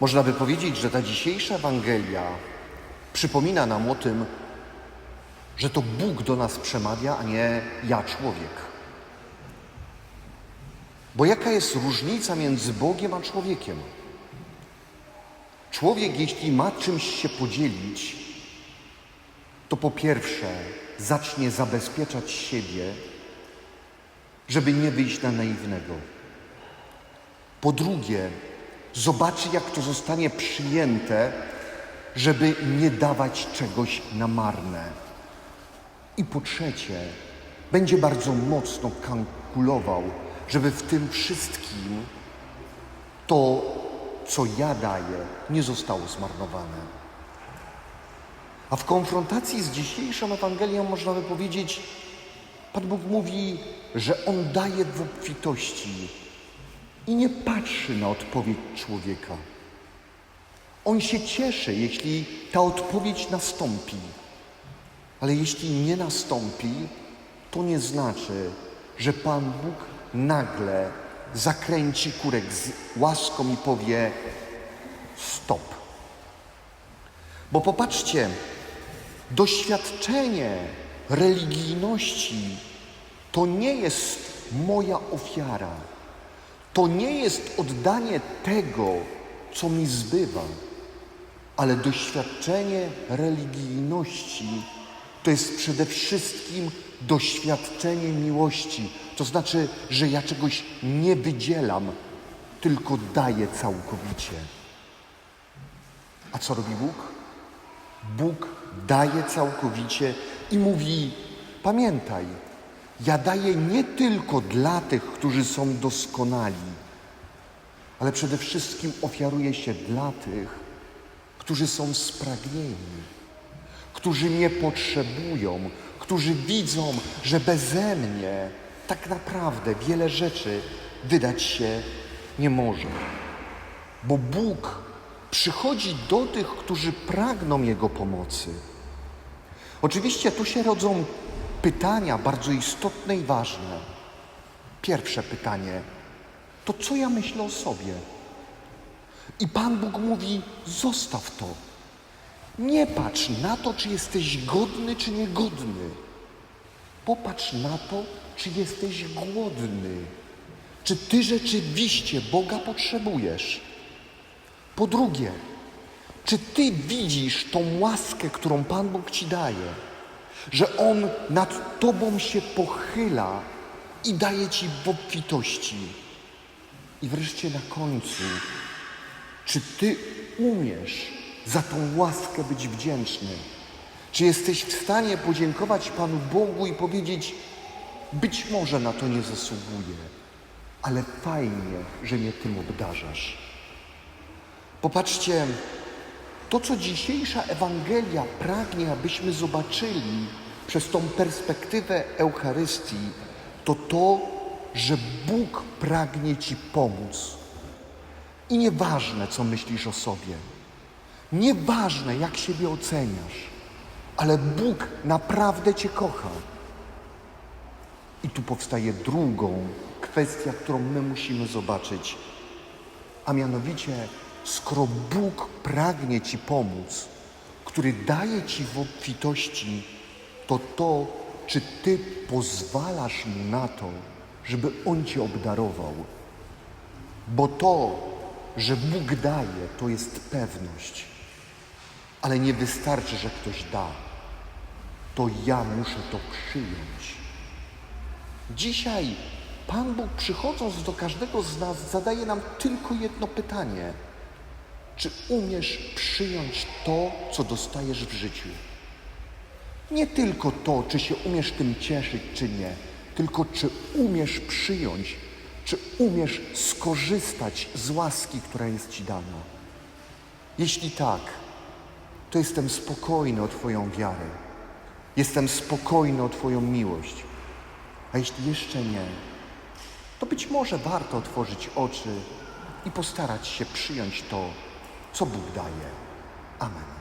Można by powiedzieć, że ta dzisiejsza Ewangelia przypomina nam o tym, że to Bóg do nas przemawia, a nie ja, człowiek. Bo jaka jest różnica między Bogiem a człowiekiem? Człowiek, jeśli ma czymś się podzielić, to po pierwsze zacznie zabezpieczać siebie, żeby nie wyjść na naiwnego. Po drugie, zobaczy, jak to zostanie przyjęte, żeby nie dawać czegoś na marne. I po trzecie, będzie bardzo mocno kalkulował, żeby w tym wszystkim to, co ja daję, nie zostało zmarnowane. A w konfrontacji z dzisiejszą Ewangelią można by powiedzieć, Pan Bóg mówi, że On daje w obfitości i nie patrzy na odpowiedź człowieka. On się cieszy, jeśli ta odpowiedź nastąpi, ale jeśli nie nastąpi, to nie znaczy, że Pan Bóg nagle zakręci kurek z łaską i powie stop. Bo popatrzcie, doświadczenie religijności to nie jest moja ofiara. To nie jest oddanie tego, co mi zbywa, ale doświadczenie religijności to jest przede wszystkim doświadczenie miłości. To znaczy, że ja czegoś nie wydzielam, tylko daję całkowicie. A co robi Bóg? Bóg daje całkowicie i mówi: Pamiętaj, ja daję nie tylko dla tych, którzy są doskonali, ale przede wszystkim ofiaruję się dla tych, którzy są spragnieni, którzy mnie potrzebują, którzy widzą, że beze mnie tak naprawdę wiele rzeczy wydać się nie może. Bo Bóg przychodzi do tych, którzy pragną Jego pomocy. Oczywiście tu się rodzą pytania bardzo istotne i ważne. Pierwsze pytanie to co ja myślę o sobie? I Pan Bóg mówi: zostaw to. Nie patrz na to, czy jesteś godny, czy niegodny. Popatrz na to, czy jesteś głodny. Czy ty rzeczywiście Boga potrzebujesz? Po drugie, czy ty widzisz tą łaskę, którą Pan Bóg ci daje? Że On nad tobą się pochyla i daje ci w obfitości. I wreszcie na końcu, czy ty umiesz za tą łaskę być wdzięczny? Czy jesteś w stanie podziękować Panu Bogu i powiedzieć, być może na to nie zasługuję, ale fajnie, że mnie tym obdarzasz. Popatrzcie, to co dzisiejsza Ewangelia pragnie, abyśmy zobaczyli przez tą perspektywę Eucharystii, to to, że Bóg pragnie Ci pomóc. I nieważne, co myślisz o sobie, nieważne, jak siebie oceniasz, ale Bóg naprawdę Cię kocha. I tu powstaje drugą kwestia, którą my musimy zobaczyć, a mianowicie, skoro Bóg pragnie Ci pomóc, który daje Ci w obfitości, to to, czy Ty pozwalasz Mu na to, żeby On Cię obdarował. Bo to, że Bóg daje, to jest pewność. Ale nie wystarczy, że ktoś da. To ja muszę to przyjąć. Dzisiaj Pan Bóg przychodząc do każdego z nas zadaje nam tylko jedno pytanie. Czy umiesz przyjąć to, co dostajesz w życiu? Nie tylko to, czy się umiesz tym cieszyć, czy nie, tylko czy umiesz przyjąć, czy umiesz skorzystać z łaski, która jest Ci dana. Jeśli tak, to jestem spokojny o Twoją wiarę. Jestem spokojny o Twoją miłość. A jeśli jeszcze nie, to być może warto otworzyć oczy i postarać się przyjąć to, co Bóg daje. Amen.